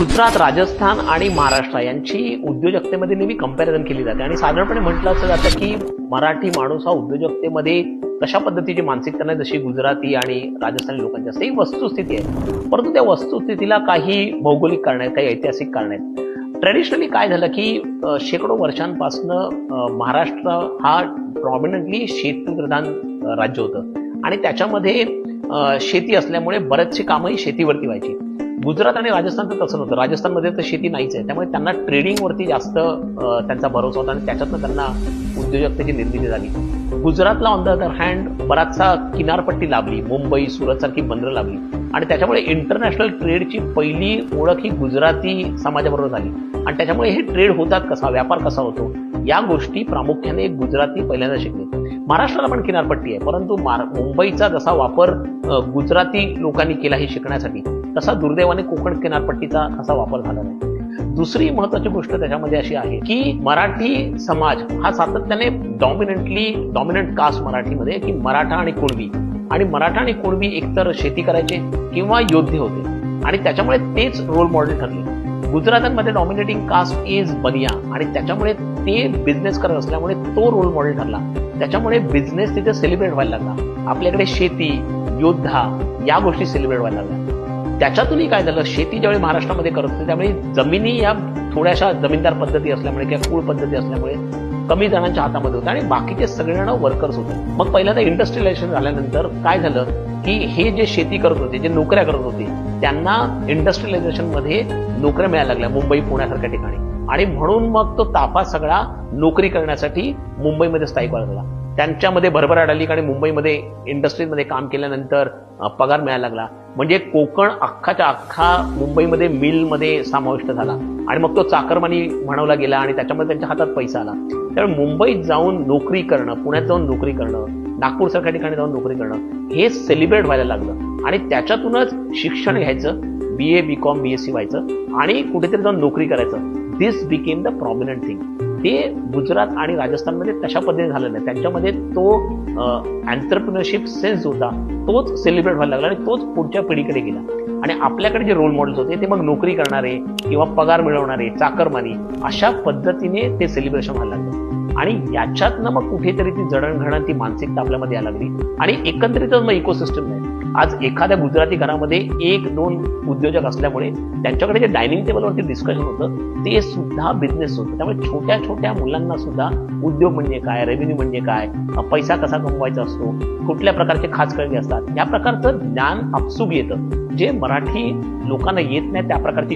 गुजरात राजस्थान आणि महाराष्ट्र यांची उद्योजकतेमध्ये नेहमी कंपॅरिझन केली जाते. आणि साधारणपणे म्हटलं असं जातं की मराठी माणूस हा उद्योजकतेमध्ये कशा पद्धतीची मानसिकता नाही जशी गुजराती आणि राजस्थानी लोकांची असते. ही वस्तुस्थिती आहे. परंतु त्या वस्तुस्थितीला काही भौगोलिक कारण आहेत काही ऐतिहासिक कारण आहेत. ट्रेडिशनली काय झालं की शेकडो वर्षांपासनं महाराष्ट्र हा प्रॉमिनंटली शेतीप्रधान राज्य होतं. आणि त्याच्यामध्ये शेती असल्यामुळे बरेचशी कामंही शेतीवरती व्हायची. गुजरात आणि राजस्थानचं तसं नव्हतं राजस्थानमध्ये तर शेती नाहीच आहे. त्यामुळे त्यांना ट्रेडिंगवरती जास्त त्यांचा भरोसा होता आणि त्याच्यातनं त्यांना उद्योजकतेची निर्मिती झाली. गुजरातला ऑन द अदर हँड बराचसा किनारपट्टी लाभली. मुंबई सुरत सारखी बंदरं लाभली. आणि त्याच्यामुळे इंटरनॅशनल ट्रेडची पहिली ओळख ही गुजराती समाजाबरोबर झाली. आणि त्याच्यामुळे हे ट्रेड होतात कसा व्यापार कसा होतो या गोष्टी प्रामुख्याने गुजराती पहिल्यांदा शिकले. महाराष्ट्राला पण किनारपट्टी आहे. परंतु मुंबईचा जसा वापर गुजराती लोकांनी केला हे शिकण्यासाठी तसा दुर्दैवाने कोकण किनारपट्टीचा असा वापर झाला नाही. दुसरी महत्वाची गोष्ट त्याच्यामध्ये अशी आहे की मराठी समाज हा सातत्याने डॉमिनंटली डॉमिनंट कास्ट मराठीमध्ये की मराठा आणि कुणबी आणि मराठा आणि कुणबी एकतर शेती करायचे किंवा योद्धे होते. आणि त्याच्यामुळे तेच रोल मॉडेल ठरले. गुजरातमध्ये डॉमिनेटिंग कास्ट इज बनिया. आणि त्याच्यामुळे ते बिझनेस करत असल्यामुळे तो रोल मॉडेल ठरला. त्याच्यामुळे बिझनेस तिथे सेलिब्रेट व्हायला लागला. आपल्याकडे शेती योद्धा या गोष्टी सेलिब्रेट व्हायला लागल्या. त्याच्यातूनही काय झालं? शेती ज्यावेळी महाराष्ट्रामध्ये करत होते त्यावेळी जमिनी या थोड्याशा जमीनदार पद्धती असल्यामुळे किंवा कुळ पद्धती असल्यामुळे कमी जणांच्या हातामध्ये होतं आणि बाकीचे सगळेजण वर्कर्स होते. मग पहिल्यांदा इंडस्ट्रियलायझेशन झाल्यानंतर काय झालं की हे जे शेती करत होते जे नोकऱ्या करत होते त्यांना इंडस्ट्रियलायझेशनमध्ये नोकऱ्या मिळायला लागल्या मुंबई पुण्यासारख्या ठिकाणी. आणि म्हणून मग तो ताफा सगळा नोकरी करण्यासाठी मुंबईमध्ये स्थायिक व्हायला लागला. त्यांच्यामध्ये भरभराट आली आणि मुंबईमध्ये इंडस्ट्रीजमध्ये काम केल्यानंतर पगार मिळायला लागला. म्हणजे कोकण अख्खाच्या अख्खा मुंबईमध्ये मिलमध्ये समाविष्ट झाला. आणि मग तो चाकरमानी म्हणवला गेला आणि त्याच्यामध्ये त्यांच्या हातात पैसा आला. त्यामुळे मुंबईत जाऊन नोकरी करणं पुण्यात जाऊन नोकरी करणं नागपूरसारख्या ठिकाणी जाऊन नोकरी करणं हे सेलिब्रेट व्हायला लागलं. आणि त्याच्यातूनच शिक्षण घ्यायचं B A B com B S C व्हायचं आणि कुठेतरी जाऊन नोकरी करायचं. This became the prominent thing ते गुजरात आणि राजस्थानमध्ये तशा पद्धतीने झालेलं आहे त्यांच्यामध्ये तो अँटरप्रिनरशिप सेन्स होता. तोच सेलिब्रेट व्हायला लागला आणि तोच पुढच्या पिढीकडे गेला. आणि आपल्याकडे जे रोल मॉडेल्स होते ते मग नोकरी करणारे किंवा पगार मिळवणारे चाकरमानी अशा पद्धतीने ते सेलिब्रेशन व्हायला लागलं. आणि याच्यातनं मग कुठेतरी ती जडणघडण ती मानसिकता आपल्यामध्ये यायला लागली. आणि एकंदरीतच मग इकोसिस्टम नाही. आज एखाद्या गुजराती घरामध्ये एक दोन उद्योजक असल्यामुळे त्यांच्याकडे जे डायनिंग टेबलवरती डिस्कशन होतं ते सुद्धा बिझनेस होतं. त्यामुळे छोट्या छोट्या मुलांना सुद्धा उद्योग म्हणजे काय रेव्हेन्यू म्हणजे काय पैसा कसा कमवायचा असतो कुठल्या प्रकारचे खास कळले असतात या प्रकारचं ज्ञान आपसूक येतं. जे मराठी लोकांना येत नाही त्या प्रकारची